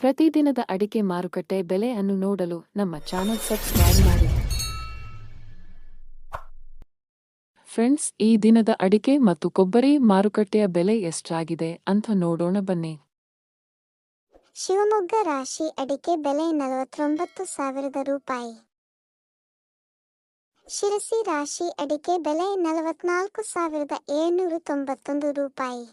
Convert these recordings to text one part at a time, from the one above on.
ಪ್ರತಿದಿನದ ಅಡಿಕೆ ಮಾರುಕಟ್ಟೆ ಬೆಲೆಯನ್ನು ನೋಡಲು ನಮ್ಮ ಚಾನೆಲ್ ಸಬ್ಸ್ಕ್ರೈಬ್ ಮಾಡಿ. ಫ್ರೆಂಡ್ಸ್, ಈ ದಿನದ ಅಡಿಕೆ ಮತ್ತು ಕೊಬ್ಬರಿ ಮಾರುಕಟ್ಟೆಯ ಬೆಲೆ ಎಷ್ಟಾಗಿದೆ ಅಂತ ನೋಡೋಣ ಬನ್ನಿ. ಶಿವಮೊಗ್ಗ ರಾಶಿ ಅಡಿಕೆ ಬೆಲೆ ನಲವತ್ತೊಂಬತ್ತು ಸಾವಿರದ ರೂಪಾಯಿ. ಶಿರಸಿ ರಾಶಿ ಅಡಿಕೆ ಬೆಲೆ ನಲವತ್ನಾಲ್ಕು ಸಾವಿರದ ಏಳ್ನೂರ ತೊಂಬತ್ತೊಂದು ರೂಪಾಯಿ.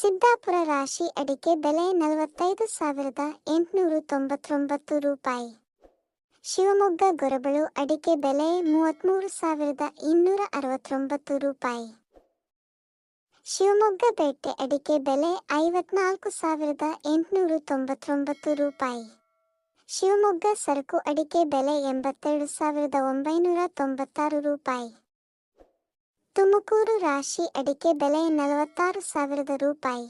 ಸಿದ್ದಾಪುರ ರಾಶಿ ಅಡಿಕೆ ಬೆಲೆ ನಲವತ್ತೈದು ಸಾವಿರದ ಎಂಟುನೂರ ತೊಂಬತ್ತೊಂಬತ್ತು ರೂಪಾಯಿ. ಶಿವಮೊಗ್ಗ, ಗೊರಬಳು ಅಡಿಕೆ ಬೆಲೆ ಮೂವತ್ತ್ಮೂರು ಸಾವಿರದ ಇನ್ನೂರ ಅರವತ್ತೊಂಬತ್ತು ರೂಪಾಯಿ. ಶಿವಮೊಗ್ಗ ಬೇಟೆ ಅಡಿಕೆ ಬೆಲೆ ಐವತ್ನಾಲ್ಕು ಸಾವಿರದ ಎಂಟುನೂರ ತೊಂಬತ್ತೊಂಬತ್ತು ರೂಪಾಯಿ. ಶಿವಮೊಗ್ಗ ಸರಕು ಅಡಿಕೆ ಬೆಲೆ ಎಂಬತ್ತೆರಡು ಸಾವಿರದ ಒಂಬೈನೂರ ತೊಂಬತ್ತಾರು ರೂಪಾಯಿ. ತುಮಕೂರು ರಾಶಿ ಅಡಿಕೆ ಬೆಲೆ ನಲವತ್ತಾರು ಸಾವಿರದ ರೂಪಾಯಿ.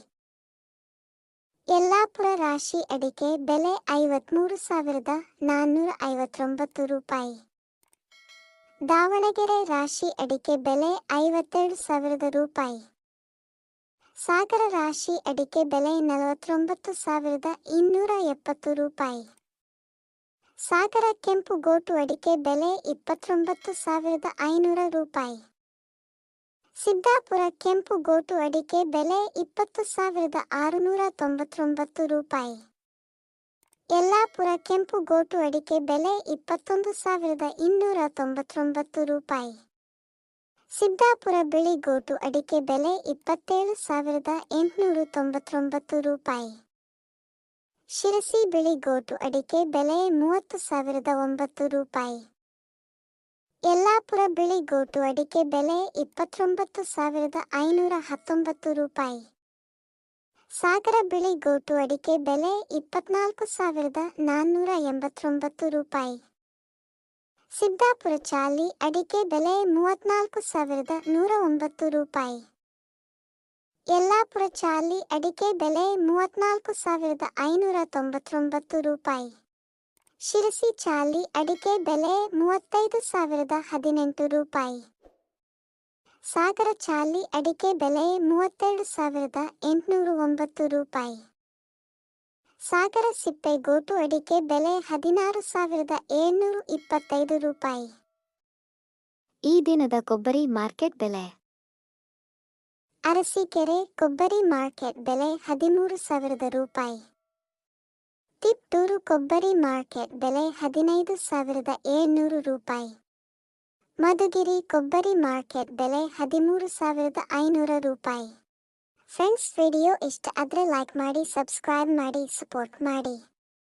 ಯಲ್ಲಾಪುರ ರಾಶಿ ಅಡಿಕೆ ಬೆಲೆ ಐವತ್ಮೂರು ಸಾವಿರದ ನಾನ್ನೂರ ಐವತ್ತೊಂಬತ್ತು ರೂಪಾಯಿ. ದಾವಣಗೆರೆ ರಾಶಿ ಅಡಿಕೆ ಬೆಲೆ ಐವತ್ತೆರಡು ಸಾವಿರದ ರೂಪಾಯಿ. ಸಾಗರ ರಾಶಿ ಅಡಿಕೆ ಬೆಲೆ ನಲವತ್ತೊಂಬತ್ತು ಸಾವಿರದ ಇನ್ನೂರ ಎಪ್ಪತ್ತು ರೂಪಾಯಿ. ಸಾಗರ ಕೆಂಪು ಗೋಟು ಅಡಿಕೆ ಬೆಲೆ ಇಪ್ಪತ್ತೊಂಬತ್ತು ಸಾವಿರದ ಐನೂರ ರೂಪಾಯಿ. ಸಿದ್ದಾಪುರ ಕೆಂಪು ಗೋಟು ಅಡಿಕೆ ಬೆಲೆ ಇಪ್ಪತ್ತು ಸಾವಿರದ ಆರುನೂರ ತೊಂಬತ್ತೊಂಬತ್ತು ರೂಪಾಯಿ. ಯಲ್ಲಾಪುರ ಕೆಂಪು ಗೋಟು ಅಡಿಕೆ ಬೆಲೆ ಇಪ್ಪತ್ತೊಂದು ಸಾವಿರದ ಇನ್ನೂರ ತೊಂಬತ್ತೊಂಬತ್ತು ರೂಪಾಯಿ. ಸಿದ್ದಾಪುರ ಬಿಳಿ ಗೋಟು ಅಡಿಕೆ ಬೆಲೆ ಇಪ್ಪತ್ತೇಳು ಸಾವಿರದ ಎಂಟುನೂರ ತೊಂಬತ್ತೊಂಬತ್ತು ರೂಪಾಯಿ. ಶಿರಸಿ ಬಿಳಿ ಗೋಟು ಅಡಿಕೆ ಬೆಲೆ ಮೂವತ್ತು ಸಾವಿರದ ಒಂಬತ್ತು ರೂಪಾಯಿ. ಯಲ್ಲಾಪುರ ಬಿಳಿ ಗೋಟು ಅಡಿಕೆ ಬೆಲೆ ಇಪ್ಪತ್ತೊಂಬತ್ತು ಸಾವಿರದ ಐನೂರ ಹತ್ತೊಂಬತ್ತು ರೂಪಾಯಿ. ಸಾಗರ ಬಿಳಿ ಗೋಟು ಅಡಿಕೆ ಬೆಲೆ ಇಪ್ಪತ್ನಾಲ್ಕು ಸಾವಿರದ ನಾನ್ನೂರ ಎಂಬತ್ತೊಂಬತ್ತು ರೂಪಾಯಿ. ಸಿದ್ದಾಪುರ ಚಾಲಿ ಅಡಿಕೆ ಬೆಲೆ ಮೂವತ್ನಾಲ್ಕು ಸಾವಿರದ ನೂರ ಒಂಬತ್ತು ರೂಪಾಯಿ. ಯಲ್ಲಾಪುರ ಚಾಲಿ ಅಡಿಕೆ ಬೆಲೆ ಮೂವತ್ನಾಲ್ಕು ಸಾವಿರದ ಐನೂರ ತೊಂಬತ್ತೊಂಬತ್ತು ರೂಪಾಯಿ. ಶಿರಸಿ ಚಾಲಿ ಅಡಿಕೆ ಬೆಲೆ ಮೂವತ್ತೈದು ಸಾವಿರದ ಹದಿನೆಂಟು ರೂಪಾಯಿ. ಸಾಗರ ಚಾಲಿ ಅಡಿಕೆ ಬೆಲೆ ಮೂವತ್ತೆರಡು ಸಾವಿರದ ಎಂಟುನೂರ ಒಂಬತ್ತು ರೂಪಾಯಿ. ಸಾಗರ ಸಿಪ್ಪೆ ಗೋಟು ಅಡಿಕೆ ಬೆಲೆ ಹದಿನಾರು ಸಾವಿರದ ಏಳ್ನೂರ ಇಪ್ಪತ್ತೈದು ರೂಪಾಯಿ. ಈ ದಿನದ ಕೊಬ್ಬರಿ ಮಾರ್ಕೆಟ್ ಬೆಲೆ. ಅರಸೀಕೆರೆ ಕೊಬ್ಬರಿ ಮಾರ್ಕೆಟ್ ಬೆಲೆ ಹದಿಮೂರು ಸಾವಿರದ ರೂಪಾಯಿ. ತಿಪ್ಟೂರು ಕೊಬ್ಬರಿ ಮಾರ್ಕೆಟ್ ಬೆಲೆ ಹದಿನೈದು ಸಾವಿರದ ಏಳ್ನೂರು ರೂಪಾಯಿ. ಮಧುಗಿರಿ ಕೊಬ್ಬರಿ ಮಾರ್ಕೆಟ್ ಬೆಲೆ ಹದಿಮೂರು ಸಾವಿರದ ಐನೂರ ರೂಪಾಯಿ. ಫ್ರೆಂಡ್ಸ್, ವಿಡಿಯೋ ಇಷ್ಟ ಆದರೆ ಲೈಕ್ ಮಾಡಿ ಸಬ್ಸ್ಕ್ರೈಬ್ ಮಾಡಿ ಸಪೋರ್ಟ್ ಮಾಡಿ.